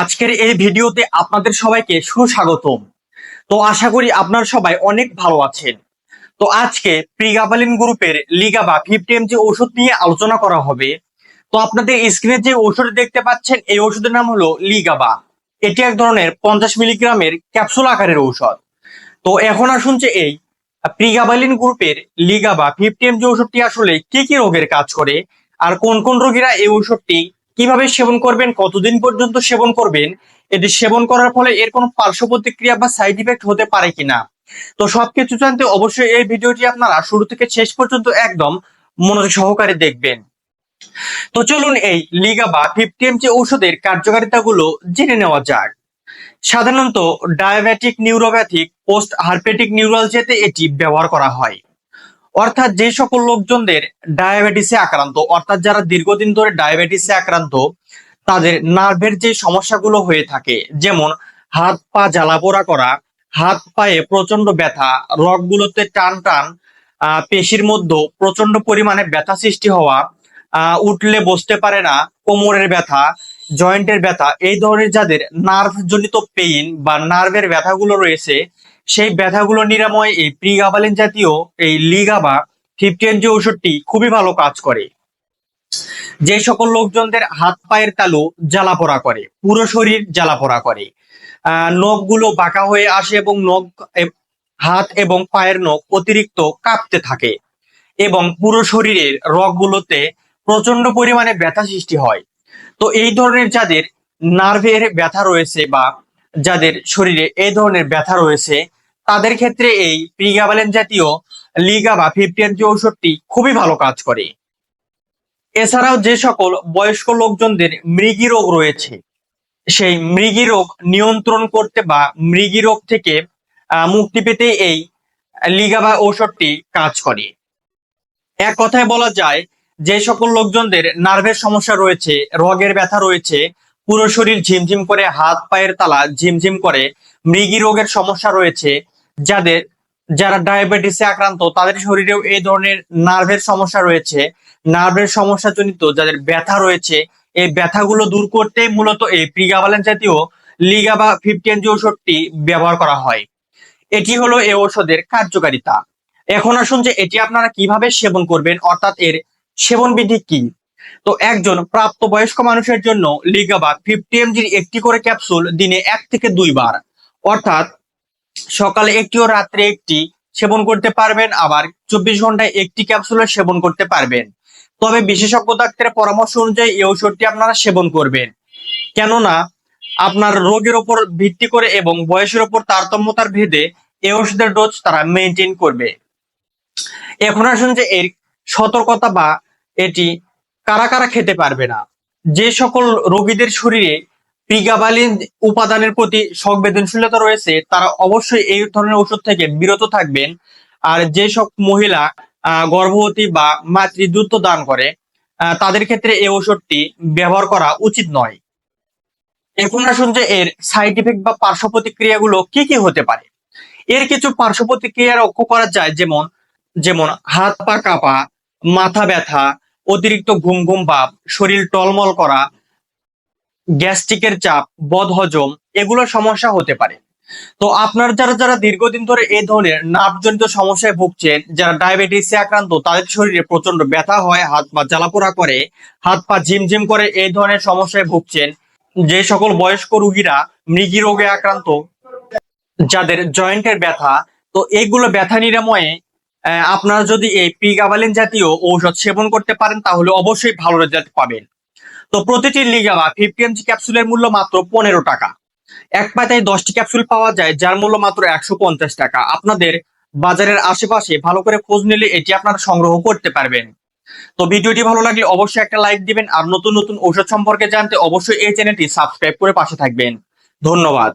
আজকের এই ভিডিওতে আপনাদের সবাইকে সুস্বাগতম। তো আশা করি আপনার সবাই অনেক ভালো আছেন। তো আজকে প্রিগাবালিন গ্রুপের লিগাবা ফিফটি এম যে ওষুধ নিয়ে আলোচনা করা হবে। তো আপনাদের স্ক্রিনে যে ওষুধ দেখতে পাচ্ছেন, এই ওষুধের নাম হলো লিগাবা। এটি এক ধরনের পঞ্চাশ মিলিগ্রামের ক্যাপসুল আকারের ঔষধ। তো এখন আসুন যে এই প্রিগাবালিন গ্রুপের লিগাবা ফিফটি এম যে ওষুধটি আসলে কি কি রোগের কাজ করে, আর কোন কোন রোগীরা এই ওষুধটি কীভাবে সেবন করবেন, কতদিন পর্যন্ত সেবন করবেন এটি সেবন করার ফলে এর কোনো পার্শ্ব প্রতিক্রিয়া বা সাইড ইফেক্ট হতে পারে কিনা? তো সবকিছু জানতে অবশ্যই এই ভিডিওটি আপনারা শুরু থেকে শেষ পর্যন্ত একদম মনোযোগ সহকারে দেখবেন। তো চলুন এই লিগাবা ফিফটি এম যে ঔষধের কার্যকারিতাগুলো জেনে নেওয়া যাক। সাধারণত ডায়াবেটিক নিউরোপ্যাথিক পোস্ট হার্পেটিক নিউরালজিয়াতে এটি ব্যবহার করা হয়। অর্থাৎ যে সকল লোকজনদের ডায়াবেটিসে আক্রান্ত, অর্থাৎ যারা দীর্ঘদিন ধরে ডায়াবেটিসে আক্রান্ত, তাদের নার্ভের যে সমস্যাগুলো হয়ে থাকে, যেমন হাত পা জ্বালাপোড়া করা, হাত পায়ে প্রচণ্ড ব্যথা, রগগুলোতে টান টান পেশির মধ্যে প্রচণ্ড পরিমাণে ব্যথা সৃষ্টি হওয়া উঠলে বসতে পারে না, কোমরের ব্যথা জয়েন্টের ব্যথা, এই ধরনের যাদের নার্ভ জনিত পেইন বা নার্ভের ব্যথাগুলো রয়েছে সেই ব্যথাগুলো নিরাময় এই প্রিগাবালিন জাতীয় এই লিগাবা ফিফটিন যে ওষুধটি খুবই ভালো কাজ করে। যে সকল লোকজনদের হাত পায়ের তালু জ্বালাপোড়া করে, পুরো শরীর জ্বালাপোড়া করে। আহ, নখগুলো বাঁকা হয়ে আসে এবং নখ হাত এবং পায়ের নখ অতিরিক্ত কাঁপতে থাকে এবং পুরো শরীরের রগগুলোতে প্রচণ্ড পরিমাণে ব্যথা সৃষ্টি হয়। তো এই ধরনের যাদের নার্ভের ব্যথা রয়েছে বা যাদের শরীরে এই ধরনের ব্যথা রয়েছে, তাদের ক্ষেত্রে এই প্রিগাবালেন জাতীয় লিগা বা ফিফটিন যে ঔষধটি খুবই ভালো কাজ করে। এছাড়াও যে সকল বয়স্ক লোকজনদের মৃগী রোগ রয়েছে, সেই মৃগী রোগ নিয়ন্ত্রণ করতে বা মৃগী রোগ থেকে মুক্তি পেতে এই লিগাবা ঔষধটি কাজ করে। এক কথায় বলা যায়, যে সকল লোকজনদের নার্ভের সমস্যা রয়েছে, রগের ব্যথা রয়েছে পুরো শরীর ঝিমঝিম করে, হাত পায়ের তালা ঝিমঝিম করে মৃগী রোগের সমস্যা রয়েছে। যাদের, যারা ডায়াবেটিসে আক্রান্ত, তাদের শরীরেও এই ধরনের নার্ভের সমস্যা রয়েছে। নার্ভের সমস্যা জনিত যাদের ব্যথা রয়েছে, এই ব্যথাগুলো দূর করতে মূলত এই প্রিগাবালেন জাতীয় লিগা বা ফিফটিন যে ওষুধটি ব্যবহার করা হয়। এটি হলো এই ঔষধের কার্যকারিতা। এখন আসুন যে এটি আপনারা কীভাবে সেবন করবেন, অর্থাৎ এর সেবন বিধি কি? তো একজন প্রাপ্তবয়স্ক মানুষের জন্য লিগাবা ফিফটি এমজির একটি করে ক্যাপসুল দিনে এক থেকে দুইবার অর্থাৎ সকালে একটি ও রাত্রে একটি সেবন করতে পারবেন, আবার চব্বিশ ঘন্টায় একটি ক্যাপসুলের সেবন করতে পারবেন। তবে বিশেষজ্ঞ ডাক্তারের পরামর্শ অনুযায়ী এই ঔষধটি আপনারা সেবন করবেন। কেননা আপনার রোগের ওপর ভিত্তি করে এবং বয়সের ওপর তারতম্যতার ভেদে এই ওষুধের ডোজ তারা মেনটেন করবে। এখন আসুন যে এর সতর্কতা বা এটি কারা কারা খেতে পারবে না? যে সকল রোগীদের শরীরে প্রিগাবালিন উপাদানের প্রতি সংবেদনশীলতা রয়েছে, তারা অবশ্যই এই ধরনের ওষুধ থেকে বিরত থাকবেন। আর যে সব মহিলা গর্ভবতী বা মাতৃদূত দান করে তাদের ক্ষেত্রে এই ওষুধটি ব্যবহার করা উচিত নয়। এখন আসুন যে এর সাইড ইফেক্ট বা পার্শ্ব প্রতিক্রিয়াগুলো কি কি হতে পারে। এর কিছু পার্শ্ব প্রতিক্রিয়া লক্ষ্য করা যায়, যেমন যেমন হাত পা কাঁপা, মাথা ব্যথা অতিরিক্ত ঘুম ঘুম ভাব, শরীর টলমল করা, গ্যাস্ট্রিকের চাপ, বদহজম, এগুলো সমস্যা হতে পারে। তো আপনার যারা যারা দীর্ঘদিন ধরে এই ধরনের নাভজনিত সমস্যায় ভুগছেন, যারা ডায়াবেটিসে আক্রান্ত, তাদের শরীরে প্রচণ্ড ব্যথা হয়, হাত পা জ্বালাপোড়া করে, হাত পা ঝিমঝিম করে এই ধরনের সমস্যায় ভুগছেন, যে সকল বয়স্ক রোগীরা মৃগী রোগে আক্রান্ত, যাদের জয়েন্টের ব্যথা, তো এইগুলো ব্যথা নিরাময়ে আপনারা যদি এই পিগাবালিন জাতীয় ঔষধ সেবন করতে পারেন, তাহলে অবশ্যই ভালো রেজাল্ট পাবেন। তো প্রতিটি লিগাবা ফিফটি এমজি ক্যাপসুলের মূল্য মাত্র পনেরো টাকা। এক পাতায় দশটি ক্যাপসুল পাওয়া যায়, যার মূল্য মাত্র একশো পঞ্চাশ টাকা। আপনাদের বাজারের আশেপাশে ভালো করে খোঁজ নিলে এটি আপনারা সংগ্রহ করতে পারবেন। তো ভিডিওটি ভালো লাগলে অবশ্যই একটা লাইক দিবেন, আর নতুন নতুন ঔষধ সম্পর্কে জানতে অবশ্যই এই চ্যানেলটি সাবস্ক্রাইব করে পাশে থাকবেন। ধন্যবাদ।